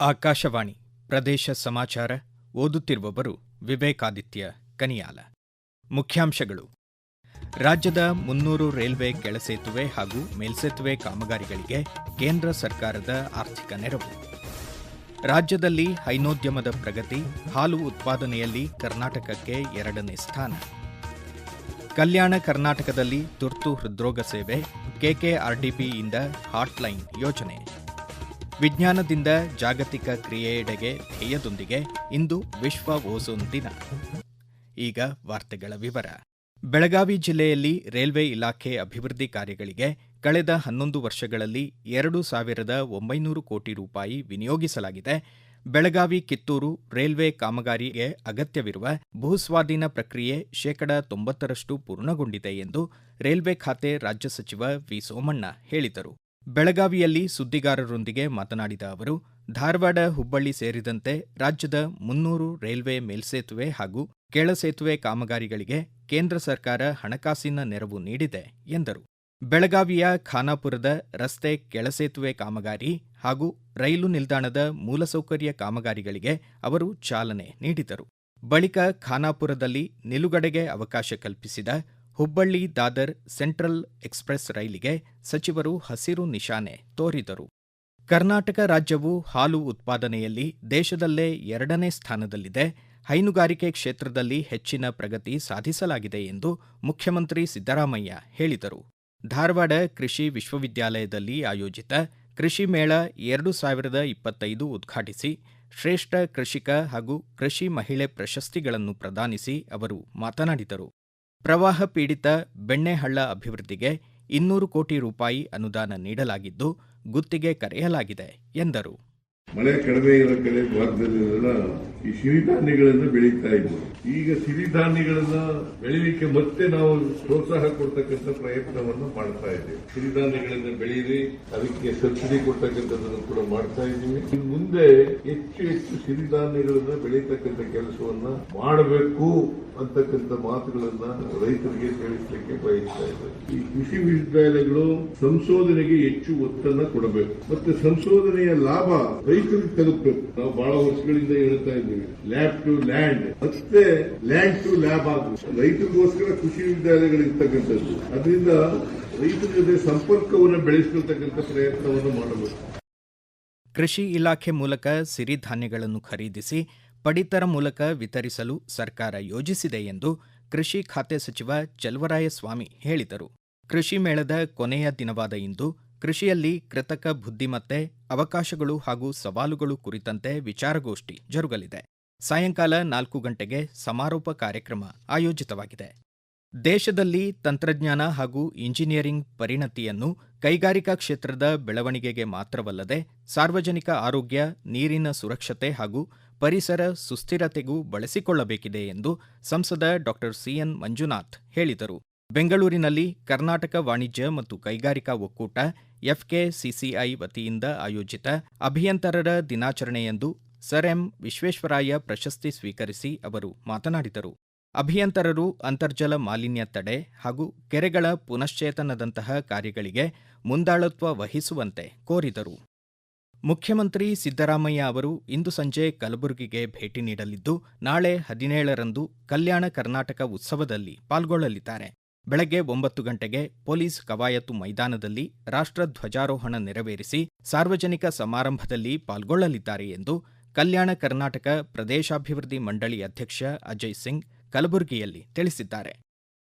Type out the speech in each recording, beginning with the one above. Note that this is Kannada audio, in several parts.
ಆಕಾಶವಾಣಿ ಪ್ರದೇಶ ಸಮಾಚಾರ ಓದುತ್ತಿರುವವರು ವಿವೇಕಾದಿತ್ಯ ಕನಿಯಾಲ. ಮುಖ್ಯಾಂಶಗಳು. ರಾಜ್ಯದ ಮುನ್ನೂರು ರೈಲ್ವೆ ಕೆಳಸೇತುವೆ ಹಾಗೂ ಮೇಲ್ಸೇತುವೆ ಕಾಮಗಾರಿಗಳಿಗೆ ಕೇಂದ್ರ ಸರ್ಕಾರದ ಆರ್ಥಿಕ ನೆರವು. ರಾಜ್ಯದಲ್ಲಿ ಹೈನೋದ್ಯಮದ ಪ್ರಗತಿ, ಹಾಲು ಉತ್ಪಾದನೆಯಲ್ಲಿ ಕರ್ನಾಟಕಕ್ಕೆ ಎರಡನೇ ಸ್ಥಾನ. ಕಲ್ಯಾಣ ಕರ್ನಾಟಕದಲ್ಲಿ ತುರ್ತು ಹೃದ್ರೋಗ ಸೇವೆ, ಕೆಕೆಆರ್ಡಿಪಿಯಿಂದ ಹಾಟ್ಲೈನ್ ಯೋಜನೆ. ವಿಜ್ಞಾನದಿಂದ ಜಾಗತಿಕ ಕ್ರಿಯೆಯೆಡೆಗೆ ಧ್ಯೇಯದೊಂದಿಗೆ ಇಂದು ವಿಶ್ವ ಓಸೋನ್ ದಿನ. ಈಗ ವಾರ್ತೆಗಳ ವಿವರ. ಬೆಳಗಾವಿ ಜಿಲ್ಲೆಯಲ್ಲಿ ರೈಲ್ವೆ ಇಲಾಖೆ ಅಭಿವೃದ್ಧಿ ಕಾರ್ಯಗಳಿಗೆ ಕಳೆದ ಹನ್ನೊಂದು ವರ್ಷಗಳಲ್ಲಿ ಎರಡು ಸಾವಿರದ ಒಂಬೈನೂರು ಕೋಟಿ ರೂಪಾಯಿ ವಿನಿಯೋಗಿಸಲಾಗಿದೆ. ಬೆಳಗಾವಿ ಕಿತ್ತೂರು ರೈಲ್ವೆ ಕಾಮಗಾರಿಗೆ ಅಗತ್ಯವಿರುವ ಭೂಸ್ವಾಧೀನ ಪ್ರಕ್ರಿಯೆ ಶೇಕಡ ತೊಂಬತ್ತರಷ್ಟು ಪೂರ್ಣಗೊಂಡಿದೆ ಎಂದು ರೈಲ್ವೆ ಖಾತೆ ರಾಜ್ಯ ಸಚಿವ ವಿ ಸೋಮಣ್ಣ ಹೇಳಿದರು. ಬೆಳಗಾವಿಯಲ್ಲಿ ಸುದ್ದಿಗಾರರೊಂದಿಗೆ ಮಾತನಾಡಿದ ಅವರು, ಧಾರವಾಡ, ಹುಬ್ಬಳ್ಳಿ ಸೇರಿದಂತೆ ರಾಜ್ಯದ ಮುನ್ನೂರು ರೈಲ್ವೆ ಮೇಲ್ಸೇತುವೆ ಹಾಗೂ ಕೆಳಸೇತುವೆ ಕಾಮಗಾರಿಗಳಿಗೆ ಕೇಂದ್ರ ಸರ್ಕಾರ ಹಣಕಾಸಿನ ನೆರವು ನೀಡಿದೆ ಎಂದರು. ಬೆಳಗಾವಿಯ ಖಾನಾಪುರದ ರಸ್ತೆ ಕೆಳಸೇತುವೆ ಕಾಮಗಾರಿ ಹಾಗೂ ರೈಲು ನಿಲ್ದಾಣದ ಮೂಲಸೌಕರ್ಯ ಕಾಮಗಾರಿಗಳಿಗೆ ಅವರು ಚಾಲನೆ ನೀಡಿದರು. ಬಳಿಕ ಖಾನಾಪುರದಲ್ಲಿ ನಿಲುಗಡೆಗೆ ಅವಕಾಶ ಕಲ್ಪಿಸಿದ ಹುಬ್ಬಳ್ಳಿ ದಾದರ್ ಸೆಂಟ್ರಲ್ ಎಕ್ಸ್ಪ್ರೆಸ್ ರೈಲಿಗೆ ಸಚಿವರು ಹಸಿರು ನಿಶಾನೆ ತೋರಿದರು. ಕರ್ನಾಟಕ ರಾಜ್ಯವು ಹಾಲು ಉತ್ಪಾದನೆಯಲ್ಲಿ ದೇಶದಲ್ಲೇ ಎರಡನೇ ಸ್ಥಾನದಲ್ಲಿದೆ. ಹೈನುಗಾರಿಕೆ ಕ್ಷೇತ್ರದಲ್ಲಿ ಹೆಚ್ಚಿನ ಪ್ರಗತಿ ಸಾಧಿಸಲಾಗಿದೆ ಎಂದು ಮುಖ್ಯಮಂತ್ರಿ ಸಿದ್ದರಾಮಯ್ಯ ಹೇಳಿದರು. ಧಾರವಾಡ ಕೃಷಿ ವಿಶ್ವವಿದ್ಯಾಲಯದಲ್ಲಿ ಆಯೋಜಿತ ಕೃಷಿ ಮೇಳ ಎರಡು ಸಾವಿರದ ಇಪ್ಪತ್ತೈದು ಉದ್ಘಾಟಿಸಿ ಶ್ರೇಷ್ಠ ಕೃಷಿಕ ಹಾಗೂ ಕೃಷಿ ಮಹಿಳೆ ಪ್ರಶಸ್ತಿಗಳನ್ನು ಪ್ರದಾನಿಸಿ ಅವರು ಮಾತನಾಡಿದರು. ಪ್ರವಾಹ ಪೀಡಿತ ಬೆಣ್ಣೆಹಳ್ಳ ಅಭಿವೃದ್ಧಿಗೆ ಇನ್ನೂರು ಕೋಟಿ ರೂಪಾಯಿ ಅನುದಾನ ನೀಡಲಾಗಿದ್ದು ಗುತ್ತಿಗೆ ಕರೆಯಲಾಗಿದೆ ಎಂದರು. ಮಳೆ ಕಡಿಮೆ ಇರೋ ಕಡೆ ಭಾಗದಲ್ಲಿ ಈ ಸಿರಿಧಾನ್ಯಗಳನ್ನ ಬೆಳೀತಾ ಇದ್ವಿ. ಈಗ ಸಿರಿಧಾನ್ಯಗಳನ್ನ ಬೆಳೀಲಿಕ್ಕೆ ಮತ್ತೆ ನಾವು ಪ್ರೋತ್ಸಾಹ ಕೊಡ್ತಕ್ಕಂಥ ಪ್ರಯತ್ನವನ್ನು ಮಾಡ್ತಾ ಇದ್ದೀವಿ. ಸಿರಿಧಾನ್ಯಗಳನ್ನ ಬೆಳೀರಿ, ಅದಕ್ಕೆ ಸಬ್ಸಿಡಿ ಕೊಡ್ತಕ್ಕಂಥದ್ದನ್ನು ಕೂಡ ಮಾಡ್ತಾ ಇದ್ದೀವಿ. ಇನ್ನು ಮುಂದೆ ಹೆಚ್ಚು ಹೆಚ್ಚು ಸಿರಿಧಾನ್ಯಗಳನ್ನ ಬೆಳೀತಕ್ಕಂಥ ಕೆಲಸವನ್ನ ಮಾಡಬೇಕು ಅಂತಕ್ಕಂಥ ಮಾತುಗಳನ್ನ ರೈತರಿಗೆ ತಿಳಿಸಲಿಕ್ಕೆ ಬಯಸ್ತಾ ಇದ್ದಾರೆ ಈ ಕೃಷಿ ವಿಶ್ವವಿದ್ಯಾಲಯಗಳು ಸಂಶೋಧನೆಗೆ ಹೆಚ್ಚು ಒತ್ತನ್ನ ಕೊಡಬೇಕು. ಮತ್ತೆ ಸಂಶೋಧನೆಯ ಲಾಭ ರೈತರಿಗೆ ತಲುಪಬೇಕು ನಾವು ಬಹಳ ವರ್ಷಗಳಿಂದ ಹೇಳ್ತಾ ಇದ್ದೀವಿ. ಲ್ಯಾಬ್ ಟು ಲ್ಯಾಂಡ್ ಮತ್ತೆ ಲ್ಯಾಂಡ್ ಟು ಲ್ಯಾಬ್ ಆಗಬೇಕು ರೈತರಿಗೋಸ್ಕರ ಕೃಷಿ ವಿದ್ಯಾಲಯಗಳು ಇರ್ತಕ್ಕಂಥದ್ದು ಅದರಿಂದ ರೈತರ ಜೊತೆ ಸಂಪರ್ಕವನ್ನು ಬೆಳೆಸಿಕೊಳ್ತಕ್ಕಂಥ ಪ್ರಯತ್ನವನ್ನು ಮಾಡಬೇಕು ಕೃಷಿ ಇಲಾಖೆ ಮೂಲಕ ಸಿರಿಧಾನ್ಯಗಳನ್ನು ಖರೀದಿಸಿ ಪಡಿತರ ಮೂಲಕ ವಿತರಿಸಲು ಸರ್ಕಾರ ಯೋಜಿಸಿದೆ ಎಂದು ಕೃಷಿ ಖಾತೆ ಸಚಿವ ಚಲವರಾಯಸ್ವಾಮಿ ಹೇಳಿದರು. ಕೃಷಿ ಮೇಳದ ಕೊನೆಯ ದಿನವಾದ ಇಂದು ಕೃಷಿಯಲ್ಲಿ ಕೃತಕ ಬುದ್ಧಿಮತ್ತೆ, ಅವಕಾಶಗಳು ಹಾಗೂ ಸವಾಲುಗಳು ಕುರಿತಂತೆ ವಿಚಾರಗೋಷ್ಠಿ ಜರುಗಲಿದೆ. ಸಾಯಂಕಾಲ ನಾಲ್ಕು ಗಂಟೆಗೆ ಸಮಾರೋಪ ಕಾರ್ಯಕ್ರಮ ಆಯೋಜಿತವಾಗಿದೆ. ದೇಶದಲ್ಲಿ ತಂತ್ರಜ್ಞಾನ ಹಾಗೂ ಇಂಜಿನಿಯರಿಂಗ್ ಪರಿಣತಿಯನ್ನು ಕೈಗಾರಿಕಾ ಕ್ಷೇತ್ರದ ಬೆಳವಣಿಗೆಗೆ ಮಾತ್ರವಲ್ಲದೆ ಸಾರ್ವಜನಿಕ ಆರೋಗ್ಯ, ನೀರಿನ ಸುರಕ್ಷತೆ ಹಾಗೂ ಪರಿಸರ ಸುಸ್ಥಿರತೆಗೂ ಬಳಸಿಕೊಳ್ಳಬೇಕಿದೆ ಎಂದು ಸಂಸದ ಡಾ. ಸಿಎನ್ ಮಂಜುನಾಥ್ ಹೇಳಿದರು. ಬೆಂಗಳೂರಿನಲ್ಲಿ ಕರ್ನಾಟಕ ವಾಣಿಜ್ಯ ಮತ್ತು ಕೈಗಾರಿಕಾ ಒಕ್ಕೂಟ ಎಫ್ಕೆಸಿಸಿಐ ವತಿಯಿಂದ ಆಯೋಜಿತ ಅಭಿಯಂತರರ ದಿನಾಚರಣೆಯಂದು ಸರ್ ಎಂ ವಿಶ್ವೇಶ್ವರಾಯ ಪ್ರಶಸ್ತಿ ಸ್ವೀಕರಿಸಿ ಅವರು ಮಾತನಾಡಿದರು. ಅಭಿಯಂತರರು ಅಂತರ್ಜಲ ಮಾಲಿನ್ಯ ತಡೆ ಹಾಗೂ ಕೆರೆಗಳ ಪುನಶ್ಚೇತನದಂತಹ ಕಾರ್ಯಗಳಿಗೆ ಮುಂದಾಳತ್ವ ವಹಿಸುವಂತೆ ಕೋರಿದರು. ಮುಖ್ಯಮಂತ್ರಿ ಸಿದ್ದರಾಮಯ್ಯ ಅವರು ಇಂದು ಸಂಜೆ ಕಲಬುರಗಿಗೆ ಭೇಟಿ ನೀಡಲಿದ್ದು, ನಾಳೆ ಹದಿನೇಳರಂದು ಕಲ್ಯಾಣ ಕರ್ನಾಟಕ ಉತ್ಸವದಲ್ಲಿ ಪಾಲ್ಗೊಳ್ಳಲಿದ್ದಾರೆ. ಬೆಳಗ್ಗೆ ಒಂಬತ್ತು ಗಂಟೆಗೆ ಪೊಲೀಸ್ ಕವಾಯತು ಮೈದಾನದಲ್ಲಿ ರಾಷ್ಟ್ರಧ್ವಜಾರೋಹಣ ನೆರವೇರಿಸಿ ಸಾರ್ವಜನಿಕ ಸಮಾರಂಭದಲ್ಲಿ ಪಾಲ್ಗೊಳ್ಳಲಿದ್ದಾರೆ ಎಂದು ಕಲ್ಯಾಣ ಕರ್ನಾಟಕ ಪ್ರದೇಶಾಭಿವೃದ್ಧಿ ಮಂಡಳಿ ಅಧ್ಯಕ್ಷ ಅಜಯ್ ಸಿಂಗ್ ಕಲಬುರಗಿಯಲ್ಲಿ ತಿಳಿಸಿದ್ದಾರೆ.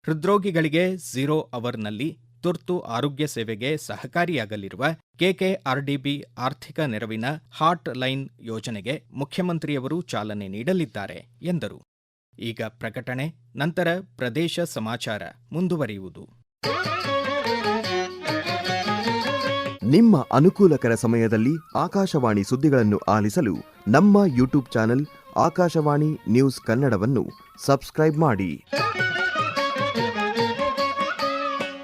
ಹೃದ್ರೋಗಿಗಳಿಗೆ ಝೀರೋ ಅವರ್ನಲ್ಲಿ ತುರ್ತು ಆರೋಗ್ಯ ಸೇವೆಗೆ ಸಹಕಾರಿಯಾಗಲಿರುವ ಕೆಕೆಆರ್ಡಿಬಿ ಆರ್ಥಿಕ ನೆರವಿನ ಹಾಟ್ ಲೈನ್ ಯೋಜನೆಗೆ ಮುಖ್ಯಮಂತ್ರಿಯವರು ಚಾಲನೆ ನೀಡಲಿದ್ದಾರೆ ಎಂದರು. ಈಗ ಪ್ರಕಟಣೆ, ನಂತರ ಪ್ರದೇಶ ಸಮಾಚಾರ ಮುಂದುವರಿಯುವುದು. ನಿಮ್ಮ ಅನುಕೂಲಕರ ಸಮಯದಲ್ಲಿ ಆಕಾಶವಾಣಿ ಸುದ್ದಿಗಳನ್ನು ಆಲಿಸಲು ನಮ್ಮ ಯೂಟ್ಯೂಬ್ ಚಾನೆಲ್ ಆಕಾಶವಾಣಿ ನ್ಯೂಸ್ ಕನ್ನಡವನ್ನು ಸಬ್ಸ್ಕ್ರೈಬ್ ಮಾಡಿ.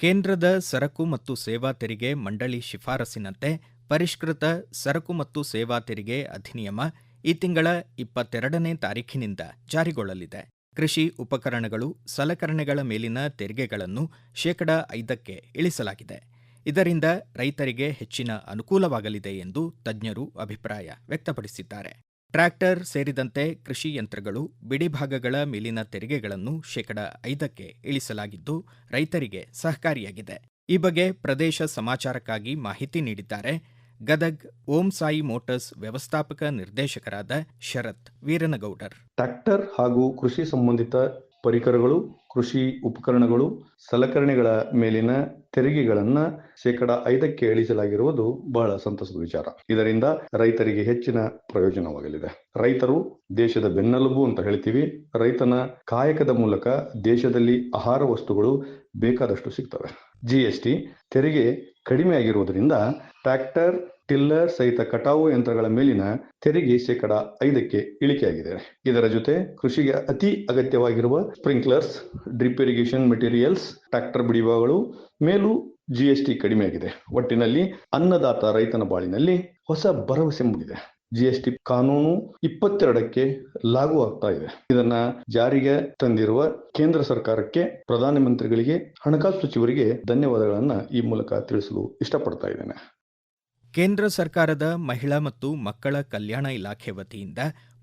ಕೇಂದ್ರದ ಸರಕು ಮತ್ತು ಸೇವಾ ತೆರಿಗೆ ಮಂಡಳಿ ಶಿಫಾರಸಿನಂತೆ ಪರಿಷ್ಕೃತ ಸರಕು ಮತ್ತು ಸೇವಾ ತೆರಿಗೆ ಅಧಿನಿಯಮ ಈ ತಿಂಗಳ ಇಪ್ಪತ್ತೆರಡನೇ ತಾರೀಖಿನಿಂದ ಜಾರಿಗೊಳ್ಳಲಿದೆ. ಕೃಷಿ ಉಪಕರಣಗಳು, ಸಲಕರಣೆಗಳ ಮೇಲಿನ ತೆರಿಗೆಗಳನ್ನು ಶೇಕಡ ಐದಕ್ಕೆ ಇಳಿಸಲಾಗಿದೆ. ಇದರಿಂದ ರೈತರಿಗೆ ಹೆಚ್ಚಿನ ಅನುಕೂಲವಾಗಲಿದೆ ಎಂದು ತಜ್ಞರು ಅಭಿಪ್ರಾಯ ವ್ಯಕ್ತಪಡಿಸಿದ್ದಾರೆ. ಟ್ರ್ಯಾಕ್ಟರ್ ಸೇರಿದಂತೆ ಕೃಷಿ ಯಂತ್ರಗಳು ಬಿಡಿಭಾಗಗಳ ಮೇಲಿನ ತೆರಿಗೆಗಳನ್ನು ಶೇಕಡ ಐದಕ್ಕೆ ಇಳಿಸಲಾಗಿದ್ದು, ರೈತರಿಗೆ ಸಹಕಾರಿಯಾಗಿದೆ. ಈ ಬಗ್ಗೆ ಪ್ರದೇಶ ಸಮಾಚಾರಕ್ಕಾಗಿ ಮಾಹಿತಿ ನೀಡಿದ್ದಾರೆ ಗದಗ್ ಓಂ ಸಾಯಿ ಮೋಟರ್ಸ್ ವ್ಯವಸ್ಥಾಪಕ ನಿರ್ದೇಶಕರಾದ ಶರತ್ ವೀರನಗೌಡರ್. ಟ್ರ್ಯಾಕ್ಟರ್ ಹಾಗೂ ಕೃಷಿ ಸಂಬಂಧಿತ ಪರಿಕರಗಳು ಕೃಷಿ ಉಪಕರಣಗಳು, ಸಲಕರಣೆಗಳ ಮೇಲಿನ ತೆರಿಗೆಗಳನ್ನ ಶೇಕಡ ಐದಕ್ಕೆ ಇಳಿಸಲಾಗಿರುವುದು ಬಹಳ ಸಂತಸದ ವಿಚಾರ. ಇದರಿಂದ ರೈತರಿಗೆ ಹೆಚ್ಚಿನ ಪ್ರಯೋಜನವಾಗಲಿದೆ. ರೈತರು ದೇಶದ ಬೆನ್ನೆಲುಬು ಅಂತ ಹೇಳ್ತೀವಿ. ರೈತನ ಕಾಯಕದ ಮೂಲಕ ದೇಶದಲ್ಲಿ ಆಹಾರ ವಸ್ತುಗಳು ಬೇಕಾದಷ್ಟು ಸಿಗ್ತವೆ. ಜಿಎಸ್ಟಿ ತೆರಿಗೆ ಕಡಿಮೆ ಆಗಿರುವುದರಿಂದ ಟ್ರ್ಯಾಕ್ಟರ್ ಟಿಲ್ಲರ್ ಸಹಿತ ಕಟಾವು ಯಂತ್ರಗಳ ಮೇಲಿನ ತೆರಿಗೆ ಶೇಕಡ ಐದಕ್ಕೆ ಇಳಿಕೆಯಾಗಿದೆ. ಇದರ ಜೊತೆ ಕೃಷಿಗೆ ಅತಿ ಅಗತ್ಯವಾಗಿರುವ sprinklers, drip irrigation materials, tractor ಬಿಡಿಭಾಗಗಳು ಮೇಲೂ ಜಿಎಸ್ಟಿ ಕಡಿಮೆಯಾಗಿದೆ. ಒಟ್ಟಿನಲ್ಲಿ ಅನ್ನದಾತ ರೈತನ ಬಾಳಿನಲ್ಲಿ ಹೊಸ ಭರವಸೆ ಮೂಡಿದೆ. ಜಿಎಸ್ಟಿ ಕಾನೂನು ಇಪ್ಪತ್ತೆರಡಕ್ಕೆ ಲಾಗು ಆಗ್ತಾ ಇದೆ. ಇದನ್ನ ಜಾರಿಗೆ ತಂದಿರುವ ಕೇಂದ್ರ ಸರ್ಕಾರಕ್ಕೆ ಪ್ರಧಾನಮಂತ್ರಿಗಳಿಗೆ ಹಣಕಾಸು ಸಚಿವರಿಗೆ ಧನ್ಯವಾದಗಳನ್ನ ಈ ಮೂಲಕ ತಿಳಿಸಲು ಇಷ್ಟಪಡ್ತಾ ಇದ್ದೇನೆ. ಕೇಂದ್ರ ಸರ್ಕಾರದ ಮಹಿಳಾ ಮತ್ತು ಮಕ್ಕಳ ಕಲ್ಯಾಣ ಇಲಾಖೆ ವತಿಯಿಂದ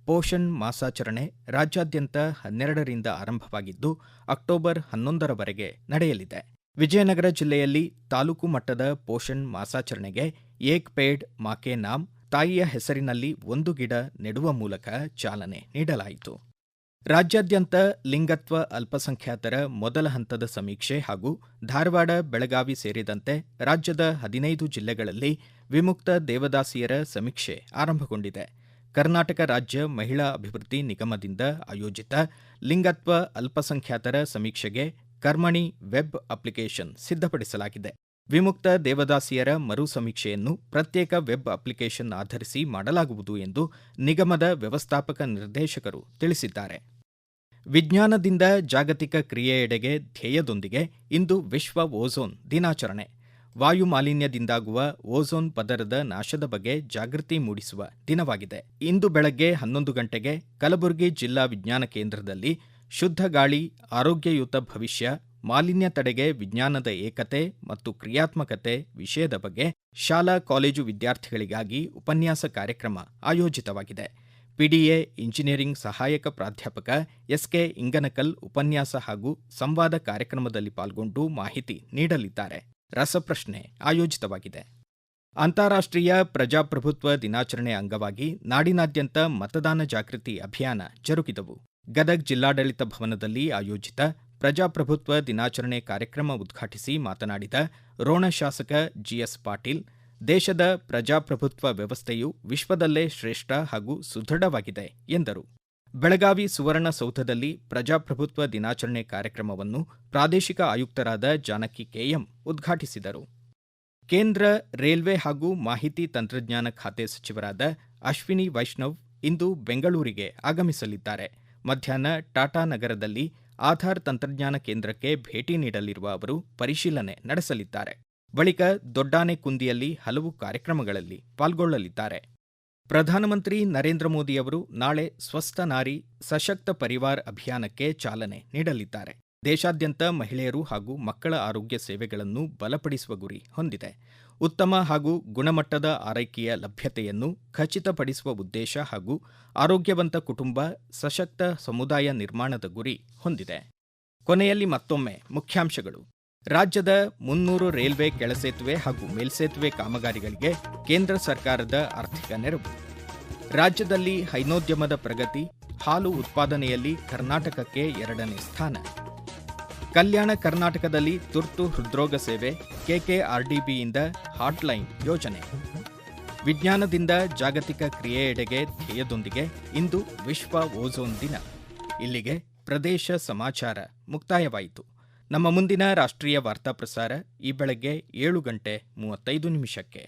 ಪೋಷಣ್ ಮಾಸಾಚರಣೆ ರಾಜ್ಯಾದ್ಯಂತ ಹನ್ನೆರಡರಿಂದ ಆರಂಭವಾಗಿದ್ದು, ಅಕ್ಟೋಬರ್ ಹನ್ನೊಂದರವರೆಗೆ ನಡೆಯಲಿದೆ. ವಿಜಯನಗರ ಜಿಲ್ಲೆಯಲ್ಲಿ ತಾಲೂಕು ಮಟ್ಟದ ಪೋಷಣ್ ಮಾಸಾಚರಣೆಗೆ ಏಕ್ ಪೇಡ್ ಮಾಕೆ ನಾಮ್ ತಾಯಿಯ ಹೆಸರಿನಲ್ಲಿ ಒಂದು ಗಿಡ ನೆಡುವ ಮೂಲಕ ಚಾಲನೆ ನೀಡಲಾಯಿತು. ರಾಜ್ಯಾದ್ಯಂತ ಲಿಂಗತ್ವ ಅಲ್ಪಸಂಖ್ಯಾತರ ಮೊದಲ ಹಂತದ ಸಮೀಕ್ಷೆ ಹಾಗೂ ಧಾರವಾಡ, ಬೆಳಗಾವಿ ಸೇರಿದಂತೆ ರಾಜ್ಯದ ಹದಿನೈದು ಜಿಲ್ಲೆಗಳಲ್ಲಿ ವಿಮುಕ್ತ ದೇವದಾಸಿಯರ ಸಮೀಕ್ಷೆ ಆರಂಭಗೊಂಡಿದೆ. ಕರ್ನಾಟಕ ರಾಜ್ಯ ಮಹಿಳಾ ಅಭಿವೃದ್ಧಿ ನಿಗಮದಿಂದ ಆಯೋಜಿತ ಲಿಂಗತ್ವ ಅಲ್ಪಸಂಖ್ಯಾತರ ಸಮೀಕ್ಷೆಗೆ ಕರ್ಮಣಿ ವೆಬ್ ಅಪ್ಲಿಕೇಶನ್ ಸಿದ್ಧಪಡಿಸಲಾಗಿದೆ. ವಿಮುಕ್ತ ದೇವದಾಸಿಯರ ಮರು ಸಮೀಕ್ಷೆಯನ್ನು ಪ್ರತ್ಯೇಕ ವೆಬ್ ಅಪ್ಲಿಕೇಶನ್ ಆಧರಿಸಿ ಮಾಡಲಾಗುವುದು ಎಂದು ನಿಗಮದ ವ್ಯವಸ್ಥಾಪಕ ನಿರ್ದೇಶಕರು ತಿಳಿಸಿದ್ದಾರೆ. ವಿಜ್ಞಾನದಿಂದ ಜಾಗತಿಕ ಕ್ರಿಯೆಯೆಡೆಗೆ ಧ್ಯೇಯದೊಂದಿಗೆ ಇಂದು ವಿಶ್ವ ಓಝೋನ್ ದಿನಾಚರಣೆ. ವಾಯು ಮಾಲಿನ್ಯದಿಂದಾಗುವ ಓಝೋನ್ ಪದರದ ನಾಶದ ಬಗ್ಗೆ ಜಾಗೃತಿ ಮೂಡಿಸುವ ದಿನವಾಗಿದೆ. ಇಂದು ಬೆಳಗ್ಗೆ ಹನ್ನೊಂದು ಗಂಟೆಗೆ ಕಲಬುರಗಿ ಜಿಲ್ಲಾ ವಿಜ್ಞಾನ ಕೇಂದ್ರದಲ್ಲಿ ಶುದ್ಧ ಗಾಳಿ, ಆರೋಗ್ಯಯುತ ಭವಿಷ್ಯ ಮಾಲಿನ್ಯ ತಡೆಗೆ ವಿಜ್ಞಾನದ ಏಕತೆ ಮತ್ತು ಕ್ರಿಯಾತ್ಮಕತೆ ವಿಷಯದ ಬಗ್ಗೆ ಶಾಲಾ ಕಾಲೇಜು ವಿದ್ಯಾರ್ಥಿಗಳಿಗಾಗಿ ಉಪನ್ಯಾಸ ಕಾರ್ಯಕ್ರಮ ಆಯೋಜಿತವಾಗಿದೆ. ಪಿಡಿಎ ಇಂಜಿನಿಯರಿಂಗ್ ಸಹಾಯಕ ಪ್ರಾಧ್ಯಾಪಕ ಎಸ್ಕೆ ಇಂಗನಕಲ್ ಉಪನ್ಯಾಸ ಹಾಗೂ ಸಂವಾದ ಕಾರ್ಯಕ್ರಮದಲ್ಲಿ ಪಾಲ್ಗೊಂಡು ಮಾಹಿತಿ ನೀಡಲಿದ್ದಾರೆ. ರಸಪ್ರಶ್ನೆ ಆಯೋಜಿತವಾಗಿದೆ. ಅಂತಾರಾಷ್ಟ್ರೀಯ ಪ್ರಜಾಪ್ರಭುತ್ವ ದಿನಾಚರಣೆ ಅಂಗವಾಗಿ ನಾಡಿನಾದ್ಯಂತ ಮತದಾನ ಜಾಗೃತಿ ಅಭಿಯಾನ ಜರುಗಿದವು. ಗದಗ್ ಜಿಲ್ಲಾಡಳಿತ ಭವನದಲ್ಲಿ ಆಯೋಜಿತ ಪ್ರಜಾಪ್ರಭುತ್ವ ದಿನಾಚರಣೆ ಕಾರ್ಯಕ್ರಮ ಉದ್ಘಾಟಿಸಿ ಮಾತನಾಡಿದ ರೋಣ ಶಾಸಕ ಜಿಎಸ್ ಪಾಟೀಲ್, ದೇಶದ ಪ್ರಜಾಪ್ರಭುತ್ವ ವ್ಯವಸ್ಥೆಯು ವಿಶ್ವದಲ್ಲೇ ಶ್ರೇಷ್ಠ ಹಾಗೂ ಸುದೃಢವಾಗಿದೆ ಎಂದರು. ಬೆಳಗಾವಿ ಸುವರ್ಣಸೌಧದಲ್ಲಿ ಪ್ರಜಾಪ್ರಭುತ್ವ ದಿನಾಚರಣೆ ಕಾರ್ಯಕ್ರಮವನ್ನು ಪ್ರಾದೇಶಿಕ ಆಯುಕ್ತರಾದ ಜಾನಕಿ ಕೆಎಂ ಉದ್ಘಾಟಿಸಿದರು. ಕೇಂದ್ರ ರೈಲ್ವೆ ಹಾಗೂ ಮಾಹಿತಿ ತಂತ್ರಜ್ಞಾನ ಖಾತೆ ಸಚಿವರಾದ ಅಶ್ವಿನಿ ವೈಷ್ಣವ್ ಇಂದು ಬೆಂಗಳೂರಿಗೆ ಆಗಮಿಸಲಿದ್ದಾರೆ. ಮಧ್ಯಾಹ್ನ ಟಾಟಾ ನಗರದಲ್ಲಿ ಆಧಾರ್ ತಂತ್ರಜ್ಞಾನ ಕೇಂದ್ರಕ್ಕೆ ಭೇಟಿ ನೀಡಲಿರುವ ಅವರು ಪರಿಶೀಲನೆ ನಡೆಸಲಿದ್ದಾರೆ. ಬಳಿಕ ದೊಡ್ಡಾನೆಕುಂದಿಯಲ್ಲಿ ಹಲವು ಕಾರ್ಯಕ್ರಮಗಳಲ್ಲಿ ಪಾಲ್ಗೊಳ್ಳಲಿದ್ದಾರೆ. ಪ್ರಧಾನಮಂತ್ರಿ ನರೇಂದ್ರ ಮೋದಿಯವರು ನಾಳೆ ಸ್ವಸ್ಥ ನಾರಿ ಸಶಕ್ತ ಪರಿವಾರ್ ಅಭಿಯಾನಕ್ಕೆ ಚಾಲನೆ ನೀಡಲಿದ್ದಾರೆ. ದೇಶಾದ್ಯಂತ ಮಹಿಳೆಯರು ಹಾಗೂ ಮಕ್ಕಳ ಆರೋಗ್ಯ ಸೇವೆಗಳನ್ನು ಬಲಪಡಿಸುವ ಗುರಿ ಹೊಂದಿದೆ. ಉತ್ತಮ ಹಾಗೂ ಗುಣಮಟ್ಟದ ಆರೈಕೆಯ ಲಭ್ಯತೆಯನ್ನು ಖಚಿತಪಡಿಸುವ ಉದ್ದೇಶ ಹಾಗೂ ಆರೋಗ್ಯವಂತ ಕುಟುಂಬ ಸಶಕ್ತ ಸಮುದಾಯ ನಿರ್ಮಾಣದ ಗುರಿ ಹೊಂದಿದೆ. ಕೊನೆಯಲ್ಲಿ ಮತ್ತೊಮ್ಮೆ ಮುಖ್ಯಾಂಶಗಳು. ರಾಜ್ಯದ ಮುನ್ನೂರು ರೈಲ್ವೆ ಕೆಳಸೇತುವೆ ಹಾಗೂ ಮೇಲ್ಸೇತುವೆ ಕಾಮಗಾರಿಗಳಿಗೆ ಕೇಂದ್ರ ಸರ್ಕಾರದ ಆರ್ಥಿಕ ನೆರವು. ರಾಜ್ಯದಲ್ಲಿ ಹೈನೋದ್ಯಮದ ಪ್ರಗತಿ, ಹಾಲು ಉತ್ಪಾದನೆಯಲ್ಲಿ ಕರ್ನಾಟಕಕ್ಕೆ ಎರಡನೇ ಸ್ಥಾನ. ಕಲ್ಯಾಣ ಕರ್ನಾಟಕದಲ್ಲಿ ತುರ್ತು ಹೃದ್ರೋಗ ಸೇವೆ, ಕೆಕೆಆರ್ಡಿಬಿಯಿಂದ ಹಾಟ್ಲೈನ್ ಯೋಜನೆ. ವಿಜ್ಞಾನದಿಂದ ಜಾಗತಿಕ ಕ್ರಿಯೆಯೆಡೆಗೆ ಧ್ಯೇಯದೊಂದಿಗೆ ಇಂದು ವಿಶ್ವ ಓಝೋನ್ ದಿನ. ಇಲ್ಲಿಗೆ ಪ್ರದೇಶ ಸಮಾಚಾರ ಮುಕ್ತಾಯವಾಯಿತು. ನಮ್ಮ ಮುಂದಿನ ರಾಷ್ಟ್ರೀಯ ವಾರ್ತಾ ಪ್ರಸಾರ ಈ ಬೆಳಗ್ಗೆ ಏಳು ಗಂಟೆ ಮೂವತ್ತೈದು ನಿಮಿಷಕ್ಕೆ.